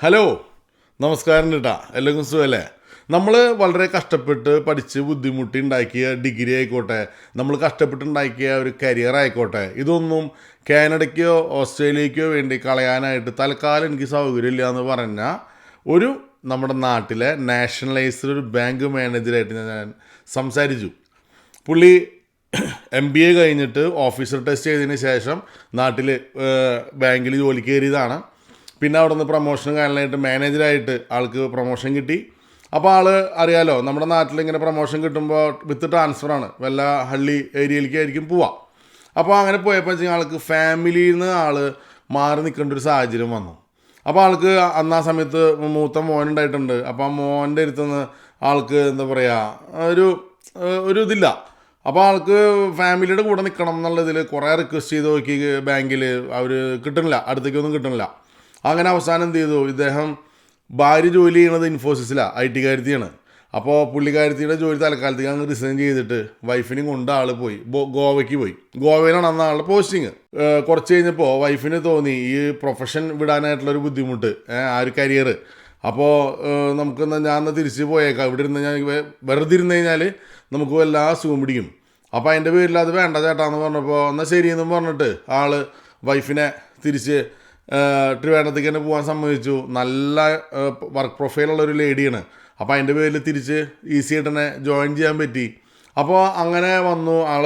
Hello. നമസ്കാരം കേട്ടാ എല്ലാവർക്കും സുഖമല്ലേ നമ്മൾ വളരെ കഷ്ടപ്പെട്ട് പഠിച്ച് ബുദ്ധിമുട്ടി ഉണ്ടാക്കിയ ഡിഗ്രി ആയിക്കോട്ടെ നമ്മൾ കഷ്ടപ്പെട്ടുണ്ടാക്കിയ ഒരു കരിയർ ആയിക്കോട്ടെ ഇതൊന്നും കാനഡയ്ക്കോ ഓസ്ട്രേലിയക്കോ വേണ്ടി കളയാനായിട്ട് തൽക്കാലം എനിക്ക് സൗകര്യമില്ല എന്ന് പറഞ്ഞാൽ ഒരു നമ്മുടെ നാട്ടിലെ നാഷണലൈസ്ഡ് ഒരു ബാങ്ക് മാനേജറായിട്ട് ഞാൻ സംസാരിച്ചു. പുള്ളി എം ബി എ കഴിഞ്ഞിട്ട് ഓഫീസർ ടെസ്റ്റ് ചെയ്തതിന് ശേഷം നാട്ടിൽ ബാങ്കിൽ ജോലി കയറിയതാണ്. പിന്നെ അവിടെ നിന്ന് പ്രൊമോഷൻ കാരണമായിട്ട് മാനേജറായിട്ട് ആൾക്ക് പ്രൊമോഷൻ കിട്ടി. അപ്പോൾ ആൾ അറിയാലോ നമ്മുടെ നാട്ടിൽ ഇങ്ങനെ പ്രൊമോഷൻ കിട്ടുമ്പോൾ വിത്ത് ട്രാൻസ്ഫറാണ് വല്ല ഹള്ളി ഏരിയയിലേക്കായിരിക്കും പോവാം. അപ്പോൾ അങ്ങനെ പോയപ്പോൾ വെച്ചാൽ ആൾക്ക് ഫാമിലിയിൽ നിന്ന് ആൾ മാറി നിൽക്കേണ്ട ഒരു സാഹചര്യം വന്നു. അപ്പോൾ ആൾക്ക് അന്ന് ആ സമയത്ത് മൂത്ത മോനുണ്ടായിട്ടുണ്ട് അപ്പോൾ ആ മോന്റെ അടുത്തുനിന്ന് ആൾക്ക് എന്താ പറയുക ഒരു ഒരു ഇതില്ല. അപ്പോൾ ആൾക്ക് ഫാമിലിയുടെ കൂടെ നിൽക്കണം എന്നുള്ളതിൽ കുറേ റിക്വസ്റ്റ് ചെയ്ത് നോക്കി ബാങ്കിൽ അവർ കിട്ടണില്ല അടുത്തേക്കൊന്നും കിട്ടണില്ല അങ്ങനെ അവസാനം എന്ത് ചെയ്തു? ഇദ്ദേഹം ഭാര്യ ജോലി ചെയ്യണത് ഇൻഫോസിസിലാണ് ഐ ടി കാര്യത്തിയാണ്. അപ്പോൾ പുള്ളിക്കാരത്തിയുടെ ജോലി തൽക്കാലത്തേക്ക് അങ്ങ് റിസൈൻ ചെയ്തിട്ട് വൈഫിനെയും കൊണ്ട് ആൾ പോയി. ഗോവയ്ക്ക് പോയി. ഗോവയിലാണ് അന്ന് ആളുടെ പോസ്റ്റിങ് കുറച്ച് കഴിഞ്ഞപ്പോൾ വൈഫിന് തോന്നി ഈ പ്രൊഫഷൻ വിടാനായിട്ടുള്ളൊരു ബുദ്ധിമുട്ട് ആ ഒരു കരിയർ അപ്പോൾ നമുക്ക് ഞാൻ എന്നാൽ തിരിച്ച് പോയേക്കാം. ഇവിടെ ഇരുന്ന് ഞാൻ വെറുതെ ഇരുന്ന് കഴിഞ്ഞാൽ നമുക്ക് വല്ല അസുഖം പിടിക്കും. അപ്പോൾ അതിന്റെ പേരിൽ അത് വേണ്ട ചേട്ടാന്ന് പറഞ്ഞപ്പോൾ എന്നാൽ ശരിയെന്നും പറഞ്ഞിട്ട് ആൾ വൈഫിനെ തിരിച്ച് ട്രിവാൻഡത്തേക്ക് തന്നെ പോകാൻ സമ്മതിച്ചു. നല്ല വർക്ക് പ്രൊഫൈലുള്ള ഒരു ലേഡിയാണ് അപ്പോൾ അതിന്റെ പേരിൽ തിരിച്ച് ഈസി ആയിട്ട് തന്നെ ജോയിൻ ചെയ്യാൻ പറ്റി. അപ്പോൾ അങ്ങനെ വന്നു. ആൾ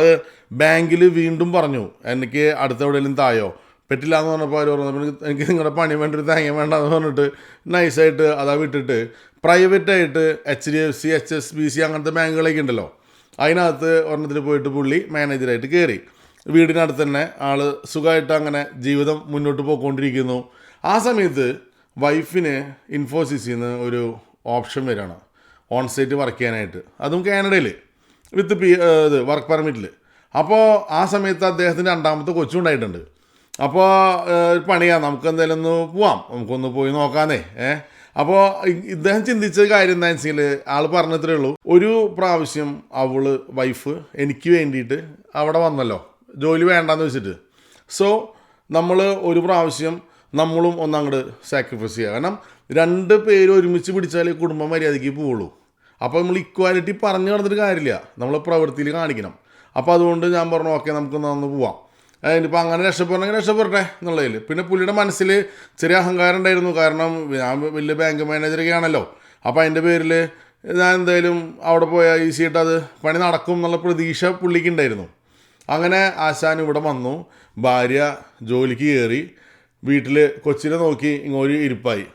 ബാങ്കിൽ വീണ്ടും പറഞ്ഞു എനിക്ക് അടുത്ത എവിടെയെങ്കിലും തായോ? പറ്റില്ല എന്ന് പറഞ്ഞപ്പോൾ അവർ പറഞ്ഞു "എനിക്ക് എനിക്ക് നിങ്ങളുടെ പണി വേണ്ട ഒരു തേങ്ങ വേണ്ട എന്ന് പറഞ്ഞിട്ട് നൈസായിട്ട് അതാ വിട്ടിട്ട് പ്രൈവറ്റായിട്ട് H D F C H S B C അങ്ങനത്തെ ബാങ്കുകളൊക്കെ ഉണ്ടല്ലോ. അതിനകത്ത് ഒരെണ്ണത്തിൽ പോയിട്ട് പുള്ളി മാനേജറായിട്ട് കയറി വീടിനടുത്ത് തന്നെ ആൾ സുഖമായിട്ട് അങ്ങനെ ജീവിതം മുന്നോട്ട് പോയിക്കൊണ്ടിരിക്കുന്നു. ആ സമയത്ത് വൈഫിന് ഇൻഫോസിസിൽ നിന്ന് ഒരു ഓപ്ഷൻ വരികയാണ്. ഓൺ സൈറ്റ് വർക്ക് ചെയ്യാനായിട്ട്. അതും കാനഡയിൽ വിത്ത് പി ഇത് വർക്ക് പെർമിറ്റിൽ അപ്പോൾ ആ സമയത്ത് അദ്ദേഹത്തിന് രണ്ടാമത്തെ കൊച്ചുണ്ടായിട്ടുണ്ട്. അപ്പോൾ പണിയാണ് പണിയാ. നമുക്ക് എന്തായാലും ഒന്ന് പോവാം. നമുക്കൊന്ന് പോയി നോക്കാന്നേ. ഏ? അപ്പോൾ ഇദ്ദേഹം ചിന്തിച്ച കാര്യം എന്താണെന്ന് വെച്ചാൽ ആൾ പറഞ്ഞത്രേ ഉള്ളൂ. ഒരു പ്രാവശ്യം അവൾ വൈഫ് എനിക്ക് വേണ്ടിയിട്ട് അവിടെ വന്നല്ലോ. ജോലി വേണ്ടാന്ന് വെച്ചിട്ട്. സോ നമ്മൾ ഒരു പ്രാവശ്യം നമ്മളും ഒന്നങ്ങോട്ട് സാക്രിഫൈസ് ചെയ്യുക കാരണം രണ്ട് പേര് ഒരുമിച്ച് പിടിച്ചാലേ കുടുംബം മര്യാദയ്ക്ക് പോവുള്ളൂ. അപ്പോൾ നമ്മൾ ഇക്വാലിറ്റി പറഞ്ഞു നടന്നിട്ട് കാര്യമില്ല. നമ്മൾ പ്രവൃത്തിയിൽ കാണിക്കണം. അപ്പോൾ അതുകൊണ്ട് ഞാൻ പറഞ്ഞു ഓക്കെ നമുക്ക് ഒന്ന് പോവാം. അതിനിപ്പോൾ അങ്ങനെ രക്ഷപ്പെടണമെങ്കിൽ രക്ഷപ്പെടട്ടെ എന്നുള്ളതിൽ. പിന്നെ പുള്ളിയുടെ മനസ്സിൽ ചെറിയ അഹങ്കാരം ഉണ്ടായിരുന്നു. കാരണം ഞാൻ വലിയ ബാങ്ക് മാനേജറൊക്കെ ആണല്ലോ. അപ്പോൾ അതിന്റെ പേരിൽ ഞാൻ എന്തായാലും അവിടെ പോയാൽ ഈ അത് പണി നടക്കും എന്നുള്ള പ്രതീക്ഷ പുള്ളിക്ക് ഉണ്ടായിരുന്നു. അങ്ങനെ ആശാൻ ഇവിടെ വന്നു. ഭാര്യ ജോലിക്ക് കയറി. വീട്ടിൽ കൊച്ചിനെ നോക്കി ഇങ്ങോട്ട് ഇരിപ്പായി.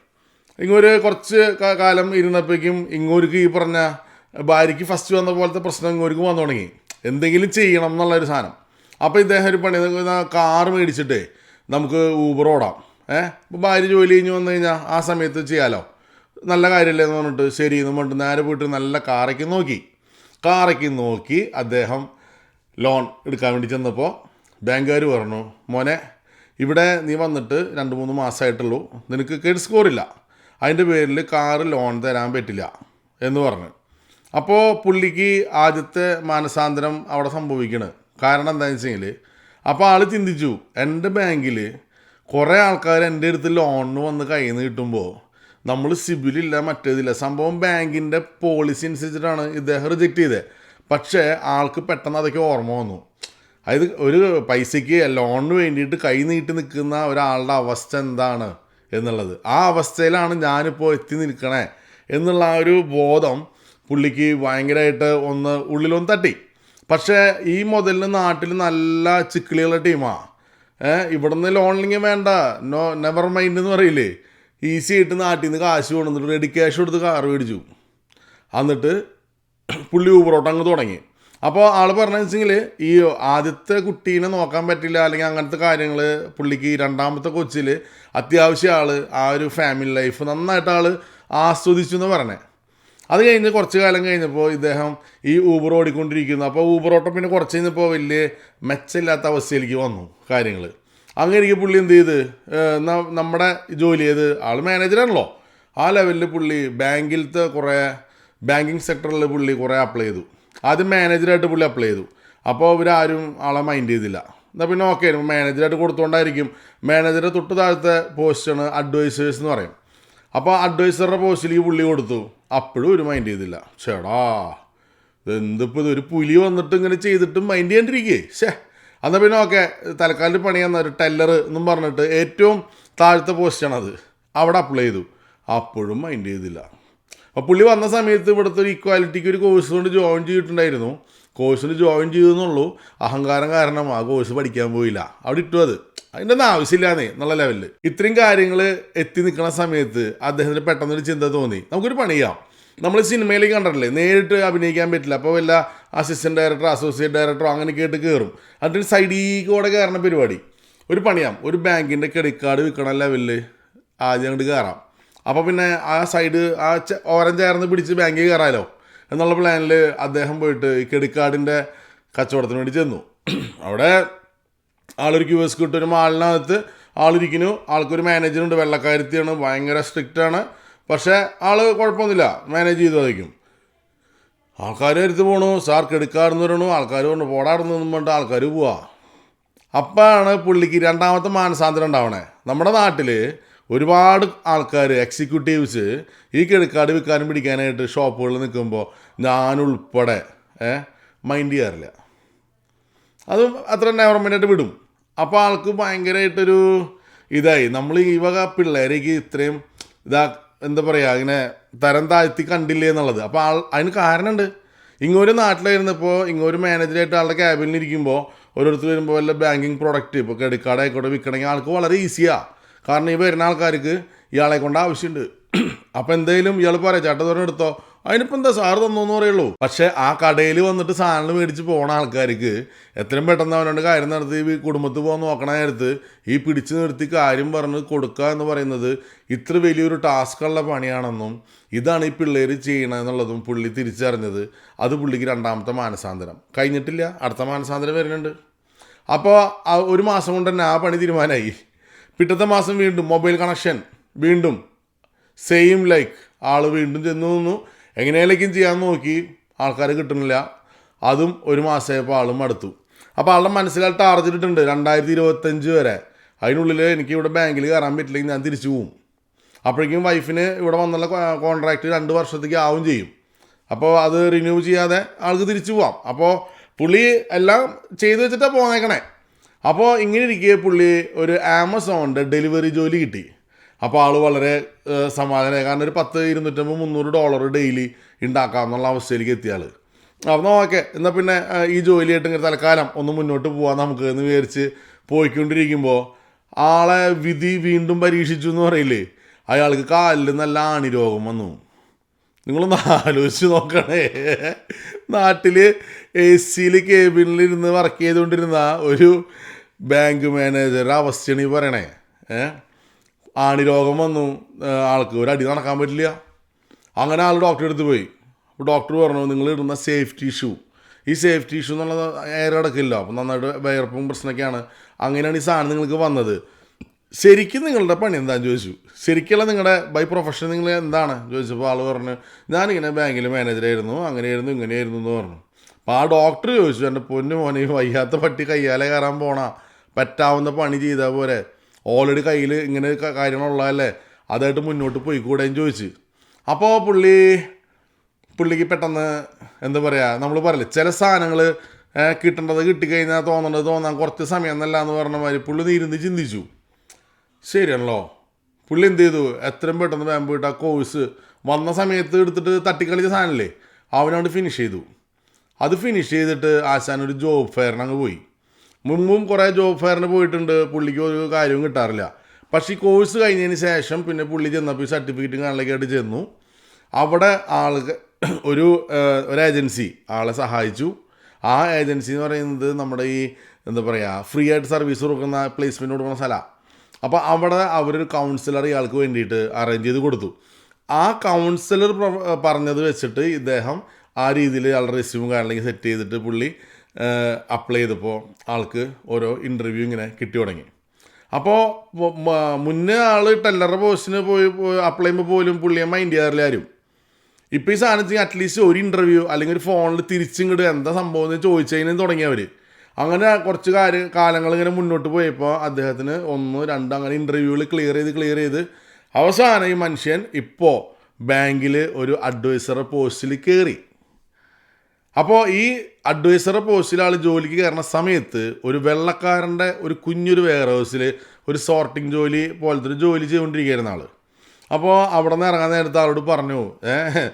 ഇങ്ങൊരു കുറച്ച് കാലം ഇരുന്നപ്പോഴേക്കും ഇങ്ങോർക്ക് ഈ പറഞ്ഞ ഭാര്യയ്ക്ക് ഫസ്റ്റ് വന്ന പോലത്തെ പ്രശ്നം ഇങ്ങോർക്ക് വന്നു തുടങ്ങി. എന്തെങ്കിലും ചെയ്യണം എന്നുള്ളൊരു സാധനം. അപ്പോൾ ഇദ്ദേഹം ഒരു പണി കാറ് മേടിച്ചിട്ടേ നമുക്ക് ഊബർ ഓടാം. ഏഹ് ഇപ്പോൾ ഭാര്യ ജോലി കഴിഞ്ഞ് വന്നു കഴിഞ്ഞാൽ ആ സമയത്ത് ചെയ്യാലോ? നല്ല കാര്യമല്ലേ എന്ന് പറഞ്ഞിട്ട് ശരി എന്ന് പറഞ്ഞിട്ട് നേരെ പോയിട്ട് നല്ല കാറയ്ക്ക് നോക്കി. കാറയ്ക്ക് നോക്കി അദ്ദേഹം ലോൺ എടുക്കാൻ വേണ്ടി ചെന്നപ്പോൾ ബാങ്കുകാർ പറഞ്ഞു മോനെ ഇവിടെ നീ വന്നിട്ട് രണ്ട് മൂന്ന് മാസമായിട്ടുള്ളൂ നിനക്ക് ക്രെഡിറ്റ് സ്കോറില്ല അതിന്റെ പേരിൽ കാറ് ലോൺ തരാൻ പറ്റില്ല. എന്ന് പറഞ്ഞു. അപ്പോൾ പുള്ളിക്ക് ആദ്യത്തെ മാനസാന്തരം അവിടെ സംഭവിക്കണ്. കാരണം എന്താണെന്ന് വെച്ചെങ്കിൽ അപ്പോൾ ആൾ ചിന്തിച്ചു എന്റെ ബാങ്കിൽ കുറേ ആൾക്കാർ എന്റെ അടുത്ത് ലോണിന് വന്ന് കയ്യിൽ നിന്ന് കിട്ടുമ്പോൾ നമ്മൾ സിബിലില്ല മറ്റേതില്ല. സംഭവം ബാങ്കിന്റെ പോളിസി അനുസരിച്ചിട്ടാണ് ഇദ്ദേഹം റിജക്റ്റ് ചെയ്തത് പക്ഷേ ആൾക്ക് പെട്ടെന്ന് അതൊക്കെ ഓർമ്മ വന്നു. അതായത് ഒരു പൈസയ്ക്ക് ലോണിന് വേണ്ടിയിട്ട് കൈ നീട്ടി നിൽക്കുന്ന ഒരാളുടെ അവസ്ഥ എന്താണ് എന്നുള്ളത്. ആ അവസ്ഥയിലാണ് ഞാനിപ്പോൾ എത്തി നിൽക്കണേ എന്നുള്ള ആ ഒരു ബോധം പുള്ളിക്ക് ഭയങ്കരമായിട്ട് ഒന്ന് ഉള്ളിലൊന്ന് തട്ടി. പക്ഷേ ഈ മുതലിന് നാട്ടിൽ നല്ല ചിക്കിളിയുള്ള ടീമാണ് ഇവിടുന്ന് ലോണിലിങ്ങനെ വേണ്ട. നോ നെവർ മൈൻഡ് എന്ന് പറയില്ലേ. ഈസി ആയിട്ട് നാട്ടിൽ നിന്ന് കാശ് കൊണ്ടുവന്നിട്ട് റെഡി ക്യാഷ് കൊടുത്ത് കാർ മേടിച്ചു. എന്നിട്ട് പുള്ളി ഊബറോട്ട് അങ്ങ് തുടങ്ങി. അപ്പോൾ ആൾ പറഞ്ഞെങ്കിൽ ഈ ആദ്യത്തെ കുട്ടീനെ നോക്കാൻ പറ്റില്ല അല്ലെങ്കിൽ അങ്ങനത്തെ കാര്യങ്ങൾ പുള്ളിക്ക് രണ്ടാമത്തെ കൊച്ചിൽ അത്യാവശ്യം ആൾ ആ ഒരു ഫാമിലി ലൈഫ് നന്നായിട്ട് ആൾ ആസ്വദിച്ചു എന്ന് പറഞ്ഞേ. അത് കഴിഞ്ഞ് കുറച്ച് കാലം കഴിഞ്ഞപ്പോൾ ഇദ്ദേഹം ഈ ഊബർ ഓടിക്കൊണ്ടിരിക്കുന്നു. അപ്പോൾ ഊബർ ഓട്ടം പിന്നെ കുറച്ച് കഴിഞ്ഞപ്പോൾ വലിയ മെച്ചമില്ലാത്ത അവസ്ഥയിലേക്ക് വന്നു കാര്യങ്ങൾ അങ്ങനെ എനിക്ക് പുള്ളി എന്ത് ചെയ്ത്? നമ്മുടെ ജോലി ചെയ്ത് ആൾ മാനേജറാണല്ലോ ആ ലെവലിൽ പുള്ളി ബാങ്കിലത്തെ കുറേ ബാങ്കിങ് സെക്ടറിൽ പുള്ളി കുറേ അപ്ലൈ ചെയ്തു. ആദ്യം മാനേജറായിട്ട് പുള്ളി അപ്ലൈ ചെയ്തു. അപ്പോൾ ഇവരാരും ആളെ മൈൻഡ് ചെയ്തില്ല. എന്നാൽ പിന്നെ ഓക്കെ മാനേജറായിട്ട് കൊടുത്തുകൊണ്ടായിരിക്കും മാനേജറെ തൊട്ട് താഴത്തെ പോസ്റ്റാണ് അഡ്വൈസേഴ്സ് എന്ന് പറയും. അപ്പോൾ അഡ്വൈസറുടെ പോസ്റ്റിൽ ഈ പുള്ളി കൊടുത്തു. അപ്പോഴും ഒരു മൈൻഡ് ചെയ്തില്ല. ചേടാ എന്തിപ്പോൾ ഇത്? ഒരു പുലി വന്നിട്ട് ഇങ്ങനെ ചെയ്തിട്ടും മൈൻഡ് ചെയ്യാണ്ടിരിക്കേ. ഷേ എന്നാൽ പിന്നെ ഓക്കെ തലക്കാലിൽ പണിയാന്ന ഒരു ടെല്ലർ എന്നും പറഞ്ഞിട്ട് ഏറ്റവും താഴത്തെ പോസ്റ്റാണത് അവിടെ അപ്ലൈ ചെയ്തു. അപ്പോഴും മൈൻഡ് ചെയ്തില്ല. അപ്പോൾ പുള്ളി വന്ന സമയത്ത് ഇവിടുത്തെ ഒരു ഇക്വാലിറ്റിക്ക് ഒരു കോഴ്സ് കൊണ്ട് ജോയിൻ ചെയ്തിട്ടുണ്ടായിരുന്നു. കോഴ്സിന് ജോയിൻ ചെയ്തെന്നുള്ളൂ. അഹങ്കാരം കാരണം ആ കോഴ്സ് പഠിക്കാൻ പോയില്ല. അവിടെ ഇട്ടു അത്. അതിന്റെ ഒന്നും ആവശ്യമില്ലാന്നേ എന്നുള്ള ലെവലിൽ ഇത്രയും കാര്യങ്ങൾ എത്തി നിൽക്കുന്ന സമയത്ത് അദ്ദേഹത്തിന് പെട്ടെന്നൊരു ചിന്ത തോന്നി. നമുക്കൊരു പണി ചെയ്യാം. നമ്മൾ സിനിമയിലേക്ക് കണ്ടിട്ടില്ലേ? നേരിട്ട് അഭിനയിക്കാൻ പറ്റില്ല. അപ്പോൾ വല്ല അസിസ്റ്റന്റ് ഡയറക്ടർ അസോസിയേറ്റ് ഡയറക്ടറോ അങ്ങനെ കേട്ട് കയറും അതിന് സൈഡിൽ കൂടെ കയറുന്ന പരിപാടി. ഒരു പണിയാം. ഒരു ബാങ്കിന്റെ ക്രെഡിറ്റ് കാർഡ് വിൽക്കണ ലെവലിൽ ആദ്യം അങ്ങോട്ട് കയറാം. അപ്പോൾ പിന്നെ ആ സൈഡ് ആ ഓറഞ്ച് ചേർന്ന് പിടിച്ച് ബാങ്കിൽ കയറാമല്ലോ എന്നുള്ള പ്ലാനിൽ അദ്ദേഹം പോയിട്ട് ഈ ക്രെഡിറ്റ് കാർഡിന്റെ കച്ചവടത്തിന് വേണ്ടി ചെന്നു. അവിടെ ആളൊരു ക്യൂ എസ് കിട്ടും ഒരു മാളിനകത്ത് ആളിരിക്കുന്നു. ആൾക്കൊരു മാനേജറുണ്ട് വെള്ളക്കാരുത്തിയാണ്. ഭയങ്കര സ്ട്രിക്റ്റാണ് പക്ഷേ ആൾ കുഴപ്പമൊന്നുമില്ല. മാനേജ് ചെയ്തു വയ്ക്കും ആൾക്കാർ എടുത്ത് പോണു. സാർ എന്ന് പറയണു. ആൾക്കാർ പറഞ്ഞു പോടാടുന്നു പറഞ്ഞിട്ട് ആൾക്കാർ പോവാ. അപ്പോഴാണ് പുള്ളിക്ക് രണ്ടാമത്തെ മാനസാന്തരം ഉണ്ടാവണേ. നമ്മുടെ നാട്ടിൽ ഒരുപാട് ആൾക്കാർ എക്സിക്യൂട്ടീവ്സ് ഈ കാർഡ് വിൽക്കാനും പിടിക്കാനായിട്ട് ഷോപ്പുകളിൽ നിൽക്കുമ്പോൾ ഞാനുൾപ്പെടെ മൈൻഡ് ചെയ്യാറില്ല. അതും അത്ര നെവർമെന്റായിട്ട് വിടും. അപ്പോൾ ആൾക്ക് ഭയങ്കരമായിട്ടൊരു ഇതായി. നമ്മൾ ഈ വക പിള്ളേരേക്ക് ഇത്രയും ഇതാ എന്താ പറയുക ഇങ്ങനെ തരം താഴ്ത്തി കണ്ടില്ലേ എന്നുള്ളത്. അപ്പോൾ ആൾ അതിന് കാരണമുണ്ട് ഇങ്ങൊരു നാട്ടിലായിരുന്നപ്പോൾ ഇങ്ങൊരു മാനേജറായിട്ട് ആളുടെ ക്യാബിനിൽ ഇരിക്കുമ്പോൾ ഓരോരുത്തർ വരുമ്പോൾ വല്ല ബാങ്കിങ് പ്രോഡക്റ്റ് ഇപ്പോൾ ക്രെഡിറ്റ് കാർഡ് ആയിക്കോട്ടെ വിൽക്കണമെങ്കിൽ ആൾക്ക് വളരെ ഈസിയാണ് കാരണം ഈ വരുന്ന ആൾക്കാർക്ക് ഇയാളെ കൊണ്ട് ആവശ്യമുണ്ട്. അപ്പോൾ എന്തെങ്കിലും ഇയാൾ പറയാം ചേട്ടൻ തുറന്ന് എടുത്തോ. അതിനിപ്പോൾ എന്താ സാറ് തന്നോന്ന് പറയുള്ളൂ. പക്ഷേ ആ കടയിൽ വന്നിട്ട് സാധനങ്ങൾ മേടിച്ച് പോണ ആൾക്കാർക്ക് എത്രയും പെട്ടെന്ന് അവനോട് കാര്യം നടത്തി ഈ കുടുംബത്തിൽ പോകാൻ നോക്കണ നേരത്ത് ഈ പിടിച്ചു നിർത്തി കാര്യം പറഞ്ഞ് കൊടുക്കുക എന്ന് പറയുന്നത് ഇത്ര വലിയൊരു ടാസ്ക്കുള്ള പണിയാണെന്നും ഇതാണ് ഈ പിള്ളേർ ചെയ്യണമെന്നുള്ളതും പുള്ളി തിരിച്ചറിഞ്ഞത്. അത് പുള്ളിക്ക് രണ്ടാമത്തെ മാനസാന്തരം. കഴിഞ്ഞിട്ടില്ല അടുത്ത മാനസാന്തരം വരുന്നുണ്ട്. അപ്പോൾ ഒരു മാസം കൊണ്ട് തന്നെ ആ പണി തീരുമാനമായി. പിറ്റത്തെ മാസം വീണ്ടും മൊബൈൽ കണക്ഷൻ വീണ്ടും സെയിം ലൈക്ക് ആൾ വീണ്ടും ചെന്നു നിന്നു. എങ്ങനെയാലേക്കും ചെയ്യാൻ നോക്കി? ആൾക്കാർ കിട്ടുന്നില്ല. അതും ഒരു മാസമായപ്പോൾ ആളും അടുത്തു അപ്പോൾ ആളുടെ മനസ്സിൽ ടാർജറ്റ് ഇട്ടുണ്ട് രണ്ടായിരത്തി ഇരുപത്തഞ്ച് വരെ. അതിനുള്ളിൽ എനിക്ക് ഇവിടെ ബാങ്കിൽ കയറാൻ പറ്റില്ലെങ്കിൽ ഞാൻ തിരിച്ചു പോവും. അപ്പോഴേക്കും വൈഫിന് ഇവിടെ വന്നുള്ള കോൺട്രാക്റ്റ് രണ്ട് വർഷത്തേക്ക് ആവും ചെയ്യും. അപ്പോൾ അത് റിന്യൂ ചെയ്യാതെ ആൾക്ക് തിരിച്ചു പോവാം. അപ്പോൾ പുള്ളി എല്ലാം ചെയ്തു വെച്ചിട്ടാണ് പോന്നേക്കണേ. അപ്പോൾ ഇങ്ങനെ ഇരിക്കെ പുള്ളി ഒരു ആമസോണിന്റെ ഡെലിവറി ജോലി കിട്ടി. അപ്പോൾ ആൾ വളരെ സമാധാനമായി കാരണം ഒരു പത്ത് ഇരുന്നൂറ്റമ്പത് മുന്നൂറ് ഡോളർ ഡെയിലി ഉണ്ടാക്കാമെന്നുള്ള അവസ്ഥയിലേക്ക് എത്തിയ ആൾ അപ്പോൾ ഓക്കെ എന്നാൽ പിന്നെ ഈ ജോലിയായിട്ട് ഇങ്ങനെ തൽക്കാലം ഒന്ന് മുന്നോട്ട് പോകാൻ നമുക്ക് എന്ന് വിചാരിച്ച് പോയിക്കൊണ്ടിരിക്കുമ്പോൾ ആളെ വിധി വീണ്ടും പരീക്ഷിച്ചു എന്ന് പറയില്ലേ? അയാൾക്ക് കാലിൽ നല്ല ആണിരോഗം വന്നു. നിങ്ങളൊന്ന് ആലോചിച്ച് നോക്കണേ. നാട്ടിൽ എ സിയിൽ കേബിനിലിരുന്ന് വർക്ക് ചെയ്തുകൊണ്ടിരുന്ന ഒരു ബാങ്ക് മാനേജർ അവസ്ഥയാണ് ഈ പറയണേ. ആണി രോഗം വന്നു. ആൾക്ക് ഒരു അടി നടക്കാൻ പറ്റില്ല. അങ്ങനെ ആൾ ഡോക്ടറെ അടുത്ത് പോയി. അപ്പോൾ ഡോക്ടർ പറഞ്ഞു നിങ്ങൾ ഇടുന്ന സേഫ്റ്റി ഷൂ ഈ സേഫ്റ്റി ഇഷ്യൂ എന്നുള്ളത് എയർ അടക്കില്ല അപ്പം നന്നായിട്ട് വയർപ്പും പ്രശ്നമൊക്കെയാണ്. അങ്ങനെയാണ് ഈ സാധനം നിങ്ങൾക്ക് വന്നത്. ശരിക്കും നിങ്ങളുടെ പണി എന്താണെന്ന് ചോദിച്ചു. ശരിക്കുള്ള നിങ്ങളുടെ ബൈ പ്രൊഫഷൻ നിങ്ങൾ എന്താണ്? ചോദിച്ചപ്പോൾ ആൾ പറഞ്ഞു ഞാനിങ്ങനെ ബാങ്കിൽ മാനേജറായിരുന്നു അങ്ങനെയായിരുന്നു ഇങ്ങനെയായിരുന്നു എന്ന് പറഞ്ഞു. അപ്പോൾ ആ ഡോക്ടർ ചോദിച്ചു എന്റെ പൊന്നു മോനെ വയ്യാത്ത പട്ടി കയ്യാലെ കയറാൻ പോണ. പറ്റാവുന്ന പണി ചെയ്താൽ പോരെ. ഓൾറെഡി കയ്യിൽ ഇങ്ങനെ കാര്യങ്ങളുള്ളതല്ലേ? അതായിട്ട് മുന്നോട്ട് പോയിക്കൂടെന്ന് ചോദിച്ചു. അപ്പോൾ പുള്ളി പുള്ളിക്ക് പെട്ടെന്ന് എന്താ പറയുക നമ്മൾ പറയില്ലേ ചില സാധനങ്ങൾ കിട്ടേണ്ടത് കിട്ടിക്കഴിഞ്ഞാൽ തോന്നേണ്ടത് തോന്നാൻ കുറച്ച് സമയം എന്നല്ല എന്ന് പറഞ്ഞ മാതിരി പുള്ളി നീരുന്ന് ചിന്തിച്ചു. ശരിയാണല്ലോ. പുള്ളി എന്ത് ചെയ്തു? എത്രയും പെട്ടെന്ന് വിട്ട് ആ കോഴ്സ് വന്ന സമയത്ത് എടുത്തിട്ട് തട്ടിക്കളിച്ച സാധനമല്ലേ അവനോട് ഫിനിഷ് ചെയ്തു. അത് ഫിനിഷ് ചെയ്തിട്ട് ആശാൻ ഒരു ജോബ് ഫെയറിന് അങ്ങ് പോയി. മുമ്പും കുറേ ജോബ് ഫെയറിന് പോയിട്ടുണ്ട് പുള്ളിക്ക് ഒരു കാര്യവും കിട്ടാറില്ല. പക്ഷേ ഈ കോഴ്സ് കഴിഞ്ഞതിന് ശേഷം പിന്നെ പുള്ളി ചെന്നപ്പോൾ ഈ സർട്ടിഫിക്കറ്റും കാണലേക്കായിട്ട് ചെന്നു. അവിടെ ആൾക്ക് ഒരു ഒരു ഏജൻസി ആളെ സഹായിച്ചു. ആ ഏജൻസി എന്ന് പറയുന്നത് നമ്മുടെ ഈ എന്താ പറയുക ഫ്രീ ആയിട്ട് സർവീസ് കൊടുക്കുന്ന പ്ലേസ്മെന്റ് കൊടുക്കുന്ന സ്ഥലമാണ് അപ്പോൾ അവിടെ അവരൊരു കൗൺസിലർ ഇയാൾക്ക് വേണ്ടിയിട്ട് അറേഞ്ച് ചെയ്ത് കൊടുത്തു. ആ കൗൺസിലർ പറഞ്ഞത് വെച്ചിട്ട് ഇദ്ദേഹം ആ രീതിയിൽ ആളുടെ റെസ്യൂം കാര്യങ്ങളൊക്കെ സെറ്റ് ചെയ്തിട്ട് പുള്ളി അപ്ലൈ ചെയ്തപ്പോൾ ആൾക്ക് ഓരോ ഇന്റർവ്യൂ ഇങ്ങനെ കിട്ടി തുടങ്ങി. അപ്പോൾ മുന്നേ ആൾ ടെല്ലറുടെ പോസ്റ്റിന് പോയി അപ്ലൈ ചെയ്യുമ്പോൾ പോലും പുള്ളിയെ മൈൻഡ് ചെയ്യാറില്ല ആരും. ഇപ്പോൾ ഈ സാധനത്തിന് അറ്റ്ലീസ്റ്റ് ഒരു ഇന്റർവ്യൂ അല്ലെങ്കിൽ ഒരു ഫോണിൽ തിരിച്ചിങ്ങോട്ട് എന്താ സംഭവം എന്ന് ചോദിച്ചതിനും തുടങ്ങിയവർ അങ്ങനെ കുറച്ച് കാര്യ കാലങ്ങൾ ഇങ്ങനെ മുന്നോട്ട് പോയപ്പോൾ അദ്ദേഹത്തിന് ഒന്ന് രണ്ട് അങ്ങനെ ഇന്റർവ്യൂകൾ ക്ലിയർ ചെയ്ത് ക്ലിയർ ചെയ്ത് അവസാനം ഈ മനുഷ്യൻ ഇപ്പോൾ ബാങ്കിൽ ഒരു അഡ്വൈസർ പോസ്റ്റിൽ കയറി അപ്പോൾ ഈ അഡ്വൈസർ പോസ്റ്റിൽ ആൾ ജോലിക്ക് കയറുന്ന സമയത്ത് ഒരു വെള്ളക്കാരന്റെ ഒരു കുഞ്ഞൊരു വെയർ ഹൗസിൽ ഒരു സോർട്ടിങ് ജോലി പോലത്തെ ഒരു ജോലി ചെയ്തുകൊണ്ടിരിക്കുകയായിരുന്ന ആൾ അപ്പോൾ അവിടെ നിന്ന് ഇറങ്ങാൻ നേരത്തെ ആളോട് പറഞ്ഞു ഏഹ്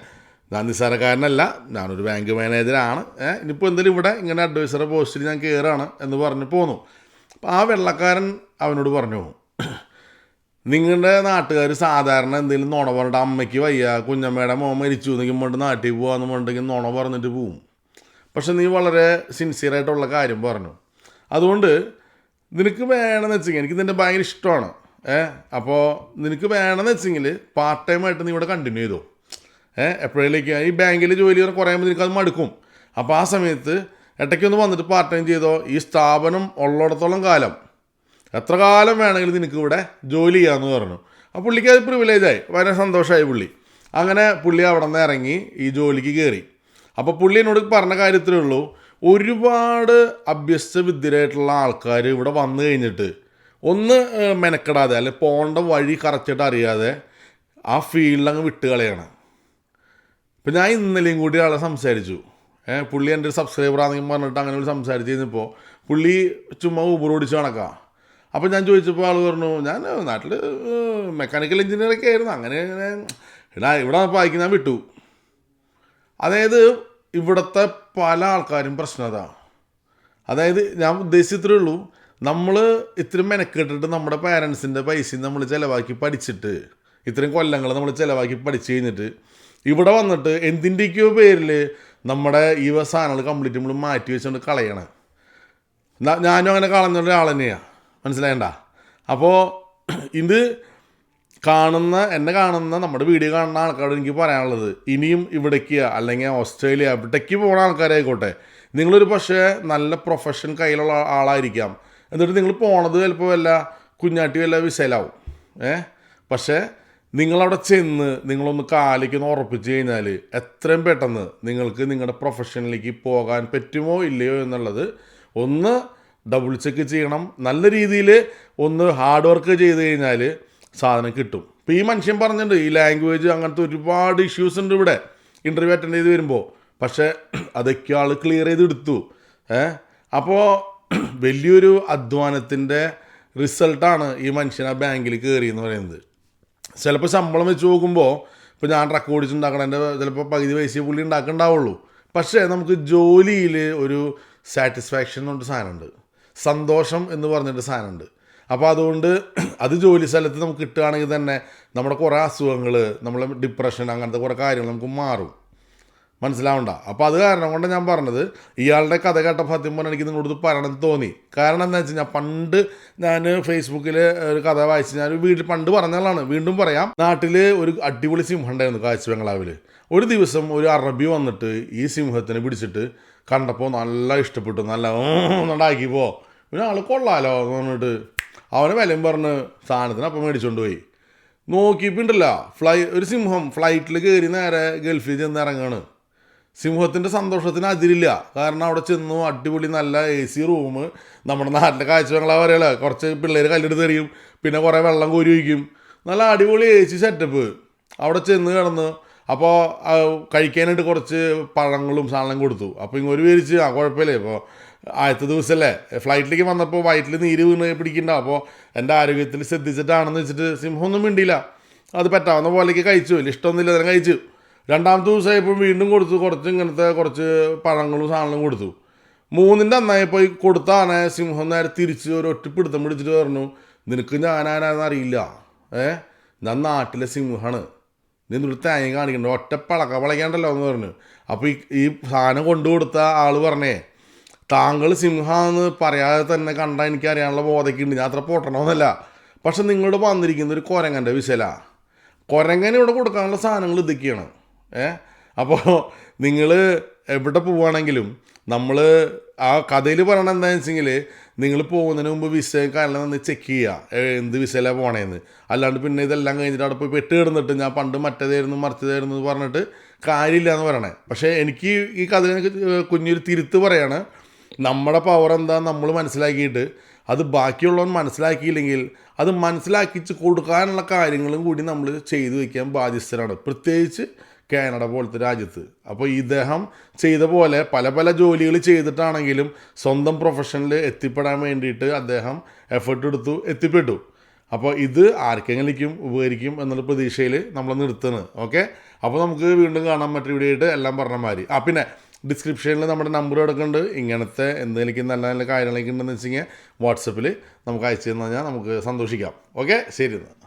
ഞാൻ നിസ്സാരക്കാരനല്ല ഞാനൊരു ബാങ്ക് മാനേജറാണ് ഏഹ് ഇനിയിപ്പോൾ എന്തായാലും ഇവിടെ ഇങ്ങനെ അഡ്വൈസർ പോസ്റ്റിൽ ഞാൻ കയറാണ് എന്ന് പറഞ്ഞ് പോന്നു. അപ്പോൾ ആ വെള്ളക്കാരൻ അവനോട് പറഞ്ഞു നിങ്ങളുടെ നാട്ടുകാർ സാധാരണ എന്തെങ്കിലും നുണ പറഞ്ഞിട്ട് അമ്മയ്ക്ക് വയ്യ കുഞ്ഞമ്മയുടെ മോൻ മരിച്ചു എന്നെങ്കിൽ കൊണ്ട് നാട്ടിൽ പോകാമെന്ന് പറഞ്ഞിട്ടുണ്ടെങ്കിൽ നുണ പറഞ്ഞിട്ട് പോവും. പക്ഷെ നീ വളരെ സിൻസിയറായിട്ടുള്ള കാര്യം പറഞ്ഞു. അതുകൊണ്ട് നിനക്ക് വേണമെന്ന് വെച്ചെങ്കിൽ എനിക്ക് നിന്റെ ഭയങ്കര ഇഷ്ടമാണ്. ഏ അപ്പോൾ നിനക്ക് വേണമെന്ന് വെച്ചെങ്കിൽ പാർട്ട് ടൈം ആയിട്ട് നീ ഇവിടെ കണ്ടിന്യൂ ചെയ്തു. ഏ എപ്പോഴേലേക്ക് ഈ ബാങ്കിൽ ജോലി ചെയ്യുന്ന കുറയുമ്പോൾ നിനക്ക് അത് മടുക്കും. അപ്പോൾ ആ സമയത്ത് ഇടയ്ക്കൊന്ന് വന്നിട്ട് പാർട്ട് ടൈം ചെയ്തോ ഈ സ്ഥാപനം ഉള്ളിടത്തോളം കാലം. എത്ര കാലം വേണമെങ്കിലും നിനക്ക് ഇവിടെ ജോലി ചെയ്യാമെന്ന് പറഞ്ഞു. ആ പുള്ളിക്ക് അത് പ്രിവിലേജായി വളരെ സന്തോഷമായി പുള്ളി. അങ്ങനെ പുള്ളി അവിടെ നിന്ന് ഇറങ്ങി ഈ ജോലിക്ക് കയറി. അപ്പോൾ പുള്ളി എന്നോട് പറഞ്ഞ കാര്യത്തിലേ ഉള്ളൂ. ഒരുപാട് അഭ്യസ്ത വിദ്യരായിട്ടുള്ള ആൾക്കാർ ഇവിടെ വന്നു കഴിഞ്ഞിട്ട് ഒന്ന് മെനക്കെടാതെ അല്ലെ പോകേണ്ട വഴി കറച്ചിട്ട് അറിയാതെ ആ ഫീൽഡിൽ അങ്ങ് വിട്ട് കളയാണ്. ഇപ്പം ഞാൻ ഇന്നലെയും കൂടി ആളെ സംസാരിച്ചു. ഏഹ് പുള്ളി എന്റെ ഒരു സബ്സ്ക്രൈബർ ആണെന്ന് പറഞ്ഞിട്ട് അങ്ങനെ ഒരു സംസാരിച്ച് കഴിഞ്ഞപ്പോൾ പുള്ളി ചുമ്മാ ഊബർ ഓടിച്ച് കണക്കാം അപ്പോൾ ഞാൻ ചോദിച്ചപ്പോൾ ആൾ പറഞ്ഞു ഞാൻ നാട്ടിൽ മെക്കാനിക്കൽ എഞ്ചിനീയറൊക്കെ ആയിരുന്നു. അങ്ങനെ എടാ ഇവിടെ വായിക്കുന്ന ഞാൻ വിട്ടു. അതായത് ഇവിടുത്തെ പല ആൾക്കാരും പ്രശ്നം അതാ. അതായത് ഞാൻ ഉദ്ദേശിച്ചത്രേ ഉള്ളൂ നമ്മൾ ഇത്രയും മെനക്കെട്ടിട്ട് നമ്മുടെ പാരൻസിന്റെ പൈസയും നമ്മൾ ചിലവാക്കി പഠിച്ചിട്ട് ഇത്രയും കൊല്ലങ്ങൾ നമ്മൾ ചിലവാക്കി പഠിച്ചു കഴിഞ്ഞിട്ട് ഇവിടെ വന്നിട്ട് എന്തിന്റെയൊക്കെയോ പേരിൽ നമ്മുടെ ഈ സാധനങ്ങൾ കംപ്ലീറ്റ് നമ്മൾ മാറ്റി വെച്ചുകൊണ്ട് കളയണം. ഞാനും അങ്ങനെ കളഞ്ഞ ഒരാൾ തന്നെയാണ് മനസ്സിലായണ്ട? അപ്പോൾ ഇത് കാണുന്ന എന്നെ കാണുന്ന നമ്മുടെ വീഡിയോ കാണുന്ന ആൾക്കാരോട് എനിക്ക് പറയാനുള്ളത് ഇനിയും ഇവിടേക്ക് അല്ലെങ്കിൽ ഓസ്ട്രേലിയ ഇവിടേക്ക് പോകുന്ന ആൾക്കാരായിക്കോട്ടെ നിങ്ങളൊരു പക്ഷേ നല്ല പ്രൊഫഷൻ കയ്യിലുള്ള ആളായിരിക്കാം. എന്നിട്ട് നിങ്ങൾ പോണത് ചിലപ്പോൾ വല്ല കുഞ്ഞാട്ടി വല്ല വിസയിലാവും ഏ? പക്ഷേ നിങ്ങളവിടെ ചെന്ന് നിങ്ങളൊന്ന് കാലിക്കൊന്ന് ഉറപ്പിച്ച് കഴിഞ്ഞാൽ എത്രയും പെട്ടെന്ന് നിങ്ങൾക്ക് നിങ്ങളുടെ പ്രൊഫഷനിലേക്ക് പോകാൻ പറ്റുമോ ഇല്ലയോ എന്നുള്ളത് ഒന്ന് ഡബിൾ ചെക്ക് ചെയ്യണം. നല്ല രീതിയിൽ ഒന്ന് ഹാർഡ് വർക്ക് ചെയ്ത് കഴിഞ്ഞാൽ സാധനം കിട്ടും. ഇപ്പോൾ ഈ മനുഷ്യൻ പറഞ്ഞിട്ടുണ്ട് ഈ ലാംഗ്വേജ് അങ്ങനത്തെ ഒരുപാട് ഇഷ്യൂസ് ഉണ്ട് ഇവിടെ. ഇന്റർവ്യൂ അറ്റൻഡ് ചെയ്ത് വരുമ്പോൾ പക്ഷേ അതൊക്കെ ആൾ ക്ലിയർ ചെയ്തെടുത്തു. ഏ? അപ്പോൾ വലിയൊരു അധ്വാനത്തിന്റെ റിസൾട്ടാണ് ഈ മനുഷ്യൻ ആ ബാങ്കിൽ കയറി എന്ന് പറയുന്നത്. ചിലപ്പോൾ ശമ്പളം വെച്ച് നോക്കുമ്പോൾ ഇപ്പോൾ ഞാൻ ട്രക്ക് ഓടിച്ചുണ്ടാക്കണതിന്റെ ചിലപ്പോൾ പകുതി പൈസ പുള്ളി ഉണ്ടാക്കണ്ടാവുള്ളൂ. പക്ഷേ നമുക്ക് ജോലിയിൽ ഒരു സാറ്റിസ്ഫാക്ഷൻ എന്ന് സാധനമുണ്ട്. സന്തോഷം എന്ന് പറഞ്ഞിട്ട് സാധനമുണ്ട്. അപ്പോൾ അതുകൊണ്ട് അത് ജോലി സ്ഥലത്ത് നമുക്ക് കിട്ടുകയാണെങ്കിൽ തന്നെ നമ്മുടെ കുറേ അസുഖങ്ങൾ നമ്മളെ ഡിപ്രഷൻ അങ്ങനത്തെ കുറേ കാര്യങ്ങൾ നമുക്ക് മാറും മനസ്സിലാവണ്ട അപ്പോൾ അത് കാരണം കൊണ്ട് ഞാൻ പറഞ്ഞത് ഇയാളുടെ കഥ കേട്ടപ്പോൾ സത്യം പറഞ്ഞാൽ എനിക്ക് നിങ്ങളോട് പറയണം തോന്നി കാരണം എന്താ വെച്ച് കഴിഞ്ഞാൽ പണ്ട് ഞാൻ ഫേസ്ബുക്കിൽ ഒരു കഥ വായിച്ച് ഞാൻ വീട്ടിൽ പണ്ട് പറഞ്ഞതാണ് വീണ്ടും പറയാം നാട്ടിൽ ഒരു അടിപൊളി സിംഹം ഉണ്ടായിരുന്നു കാഴ്ച ബംഗ്ലാവിൽ ഒരു ദിവസം ഒരു അറബി വന്നിട്ട് ഈ സിംഹത്തിനെ പിടിച്ചിട്ട് കണ്ടപ്പോൾ നല്ല ഇഷ്ടപ്പെട്ടു നല്ല ഉണ്ടാക്കി പോ പിന്നെ ആൾ കൊള്ളാലോ എന്ന് പറഞ്ഞിട്ട് അവന് വിലയും പറഞ്ഞ് സാധനത്തിന് അപ്പം മേടിച്ചുകൊണ്ട് പോയി. നോക്കിയിട്ടുണ്ടല്ല ഫ്ലൈ ഒരു സിംഹം ഫ്ലൈറ്റിൽ കയറി നേരെ ഗൾഫിൽ ചെന്ന് ഇറങ്ങാണ്. സിംഹത്തിന്റെ സന്തോഷത്തിന് അതിരില്ല. കാരണം അവിടെ ചെന്നു അടിപൊളി നല്ല എ സി റൂം നമ്മുടെ നാട്ടിലെ കാഴ്ച പറയല. കുറച്ച് പിള്ളേർ കല്ലെടുത്ത് എറിയും പിന്നെ കുറേ വെള്ളം കോരി വയ്ക്കും നല്ല അടിപൊളി എ സി സെറ്റപ്പ് അവിടെ ചെന്ന് കിടന്ന് അപ്പോൾ കഴിക്കാനായിട്ട് കുറച്ച് പഴങ്ങളും സാധനം കൊടുത്തു. അപ്പോൾ ഇങ്ങോട്ട് വിചാരിച്ച് ആ കുഴപ്പമില്ലേ. ഇപ്പോൾ ആദ്യത്തെ ദിവസമല്ലേ ഫ്ലൈറ്റിലേക്ക് വന്നപ്പോൾ വയറ്റിൽ നീര് വീണ് പിടിക്കണ്ട. അപ്പോൾ എന്റെ ആരോഗ്യത്തിൽ ശ്രദ്ധിച്ചിട്ടാണെന്ന് വെച്ചിട്ട് സിംഹമൊന്നും മിണ്ടിയില്ല. അത് പറ്റാവുന്ന പോലേക്ക് കഴിച്ചു. ഇഷ്ടമൊന്നുമില്ല അതിനെ കഴിച്ചു. രണ്ടാമത്തെ ദിവസമായപ്പോൾ വീണ്ടും കൊടുത്തു. കുറച്ച് ഇങ്ങനത്തെ കുറച്ച് പഴങ്ങളും സാധനങ്ങളും കൊടുത്തു. മൂന്നിന്റെ അന്നായപ്പോൾ കൊടുത്താണ് സിംഹം നേരെ തിരിച്ച് ഒരു ഒറ്റ പിടുത്തം പിടിച്ചിട്ട് പറഞ്ഞു നിനക്ക് ഞാനാരാന്ന് അറിയില്ല. ഏ? ഞാൻ നാട്ടിലെ സിംഹമാണ് നീ തേങ്ങ കാണിക്കണ്ട? ഒറ്റ പളക്ക പളയ്ക്കണ്ടല്ലോ എന്ന് പറഞ്ഞു. അപ്പോൾ ഈ സാധനം കൊണ്ടു കൊടുത്ത ആൾ പറഞ്ഞേ താങ്കൾ സിംഹാന്ന് പറയാതെ തന്നെ കണ്ടാൽ എനിക്ക് അറിയാനുള്ള ബോധയ്ക്കുണ്ട്. ഞാൻ അത്ര പൊട്ടണമെന്നല്ല പക്ഷെ നിങ്ങളോട് വന്നിരിക്കുന്ന ഒരു കുരങ്ങന്റെ വിശല. കുരങ്ങനെ ഇവിടെ കൊടുക്കാനുള്ള സാധനങ്ങൾ ഇതൊക്കെയാണ്. ഏ? അപ്പോൾ നിങ്ങൾ എവിടെ പോവുകയാണെങ്കിലും നമ്മൾ ആ കഥയിൽ പറയണത് എന്താണെന്ന് വെച്ചെങ്കിൽ നിങ്ങൾ പോകുന്നതിന് മുമ്പ് വിസ കാരണം ഒന്ന് ചെക്ക് ചെയ്യുക എന്ത് വിസയിലാണ് പോണേന്ന്. അല്ലാണ്ട് പിന്നെ ഇതെല്ലാം കഴിഞ്ഞിട്ട് അവിടെ പോയി പെട്ട് കിടന്നിട്ട് ഞാൻ പണ്ട് മറ്റേതായിരുന്നു മറിച്ചതായിരുന്നു പറഞ്ഞിട്ട് കാര്യമില്ല എന്ന് പറയണേ. പക്ഷേ എനിക്ക് ഈ കഥ കുഞ്ഞൊരു തിരുത്ത് പറയാണ്. നമ്മുടെ പവർ എന്താ നമ്മൾ മനസ്സിലാക്കിയിട്ട് അത് ബാക്കിയുള്ളവൻ മനസ്സിലാക്കിയില്ലെങ്കിൽ അത് മനസ്സിലാക്കിച്ച് കൊടുക്കാനുള്ള കാര്യങ്ങളും കൂടി നമ്മൾ ചെയ്തു വയ്ക്കാൻ ബാധ്യസ്ഥരാണ്. പ്രത്യേകിച്ച് കാനഡ പോലത്തെ രാജ്യത്ത്. അപ്പോൾ ഇദ്ദേഹം ചെയ്ത പോലെ പല പല ജോലികൾ ചെയ്തിട്ടാണെങ്കിലും സ്വന്തം പ്രൊഫഷനിൽ എത്തിപ്പെടാൻ വേണ്ടിയിട്ട് അദ്ദേഹം എഫേർട്ട് എടുത്തു എത്തിപ്പെട്ടു. അപ്പോൾ ഇത് ആർക്കെങ്കിലും ഉപകരിക്കും എന്നുള്ള പ്രതീക്ഷയിൽ നമ്മൾ നിർത്തുന്നത് ഓക്കെ അപ്പോൾ നമുക്ക് വീണ്ടും കാണാൻ മറ്റൊരു വീഡിയോ ആയിട്ട്. എല്ലാം പറഞ്ഞ മാതിരി ആ പിന്നെ ഡിസ്ക്രിപ്ഷനിൽ നമ്മുടെ നമ്പർ കിടക്കുന്നുണ്ട്. ഇങ്ങനത്തെ എന്തെങ്കിലും നല്ല നല്ല കാര്യങ്ങളൊക്കെ ഉണ്ടെന്ന് വെച്ച് കഴിഞ്ഞാൽ വാട്സപ്പിൽ നമുക്ക് അയച്ചു തന്നു കഴിഞ്ഞാൽ നമുക്ക് സന്തോഷിക്കാം. ഓക്കെ ശരി എന്നാൽ